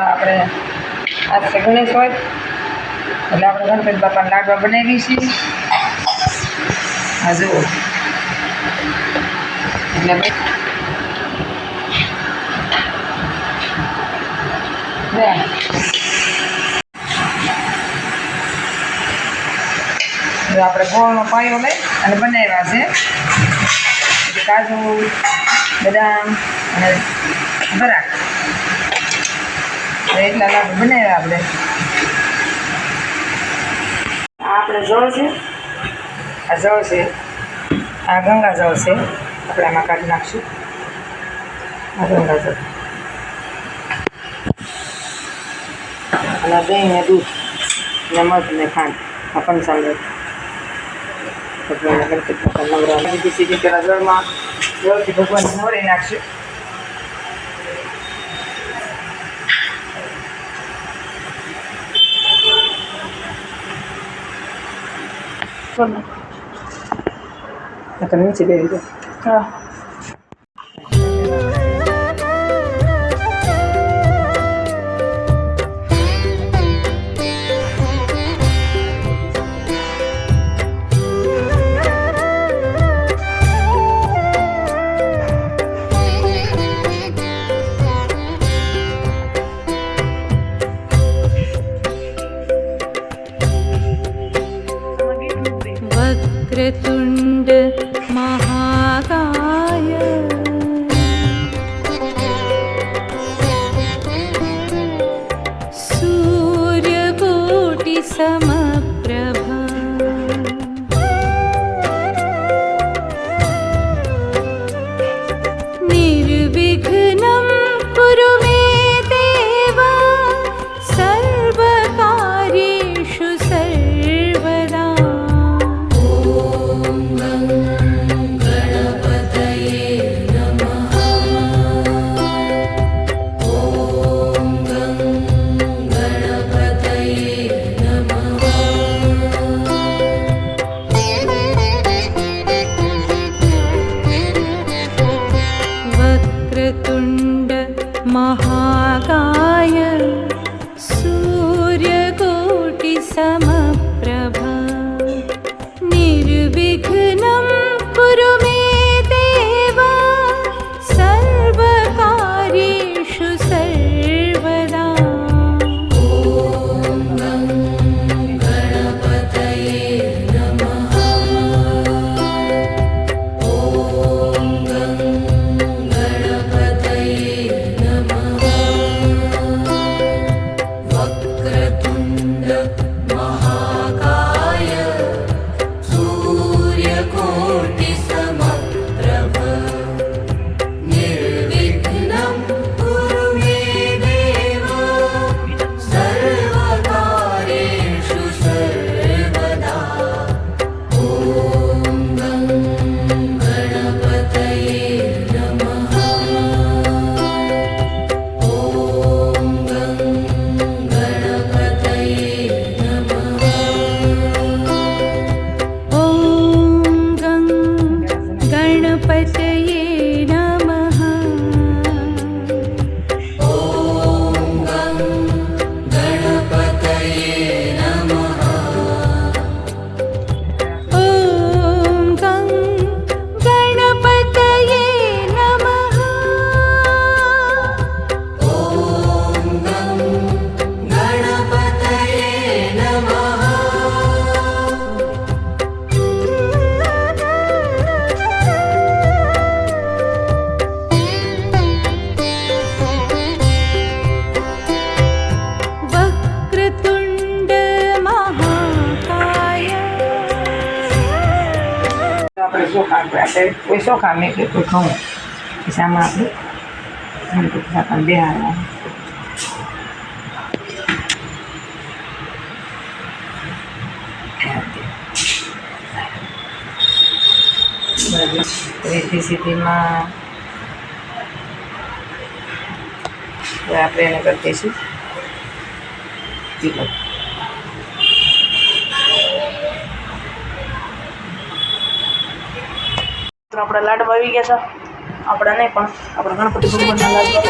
આપણે આ છે હોય એટલે આપણે ગણપતિ બાપાના લાડવા બનાવી છીએ. હા એટલે બે- આપણે ગોળનો પાયો લઈ અને બનાવ્યા છે. કાજુ, બદામ અને બરાક એટલા લાડુ બનાવ્યા આપણે. આપણે જળ છે. આ જળ છે. આ ગંગા જળ છે. આપણે આમાં કાઢી નાખશું. આ ગંગા જળ. અને દહીં ને દૂધ ને મધ ને ખાંડ. આ પંચામૃત ભગવાન આગળ કેટલા નવરા કિસી રીતે રજવાડમાં વ્યવસ્થિત ભગવાન નવરી નાખશે Bueno. La camisa de ella. Ah. निर्विघ्नं some besok kami ke kutong bisa aku untuk kesehatan dia ya. Jadi sitima ya apa yang તિલક. આપણા લાડવા આવી ગયા છે આપણા નહીં પણ આપણા ગણપતિ ભગવાનના લાડવા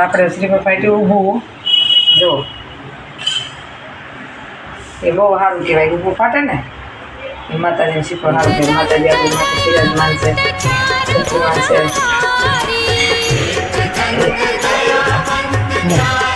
આપણે શ્રીફળ ફાટી ઊભું જો. એ બહુ સારું કહેવાય. ઊભું ફાટે ને? એ માતાજીને શ્રીફળ સારું કહેવાય માતાજી આપણી માટે માનશે. हरी